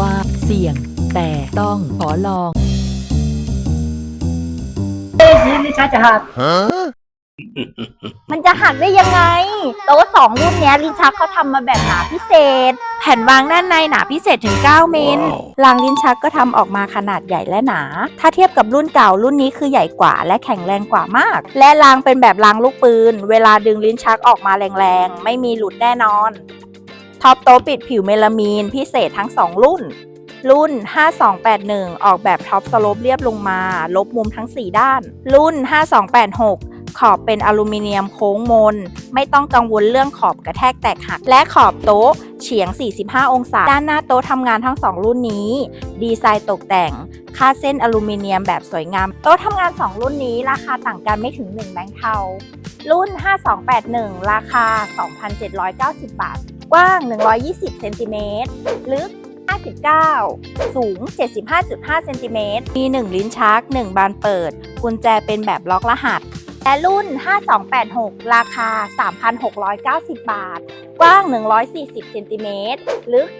ว่าเสี่ยง แต่ต้องขอลองมันจะหักได้ยังไงโต๊ะสองรุ่นเนี้ยลิ้นชักเขาทำมาแบบหนาพิเศษ แผ่นวางด้านในหนาพิเศษถึง9มิลรางลิ้นชักก็ทำออกมาขนาดใหญ่และหนา ถ้าเทียบกับรุ่นเก่ารุ่นนี้คือใหญ่กว่าและแข็งแรงกว่ามาก และรางเป็นแบบรางลูกปืน เวลาดึงลิ้นชักออกมาแรงๆ ไม่มีหลุดแน่นอน ท็อปโต๊ะปิดผิวเมลามีน พิเศษทั้ง 2 รุ่น รุ่น 5281 ออกแบบท็อปสโลปเรียบลงมา ลบมุมทั้ง 4 ด้าน รุ่น 5286ขอบเป็นอลูมิเนียมโค้งมน ไม่ต้องกังวลเรื่องขอบกระแทกแตกหัก และขอบโต๊ะเฉียง 45 องศา ด้านหน้าโต๊ะทำงานทั้ง 2 รุ่นนี้ ดีไซน์ตกแต่ง ค่าเส้นอลูมิเนียมแบบสวยงาม โต๊ะทำงาน 2 รุ่นนี้ ราคาต่างกันไม่ถึง 1 แบงค์เทา รุ่น 5281 ราคา 2,790 บาท กว้าง 120 เซนติเมตร ลึก 59 สูง 75.5 เซนติเมตร มี 1 ลิ้นชัก 1 บานเปิด กุญแจเป็นแบบล็อกรหัส และรุ่น 5286 ราคา 3,690 บาท กว้าง 140 เซนติเมตร ลึก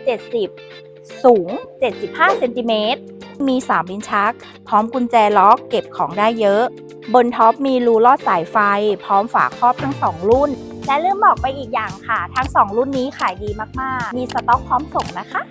70 สูง 75 เซนติเมตร มี 3 ลิ้นชัก พร้อมกุญแจล็อกเก็บของได้เยอะ บนท็อปมีรูลอดสายไฟ พร้อมฝาครอบทั้ง 2 รุ่น และลืมบอกไปอีกอย่างค่ะ ทั้ง 2 รุ่นนี้ขายดีมาก ๆ มีสต็อกพร้อมส่งนะคะ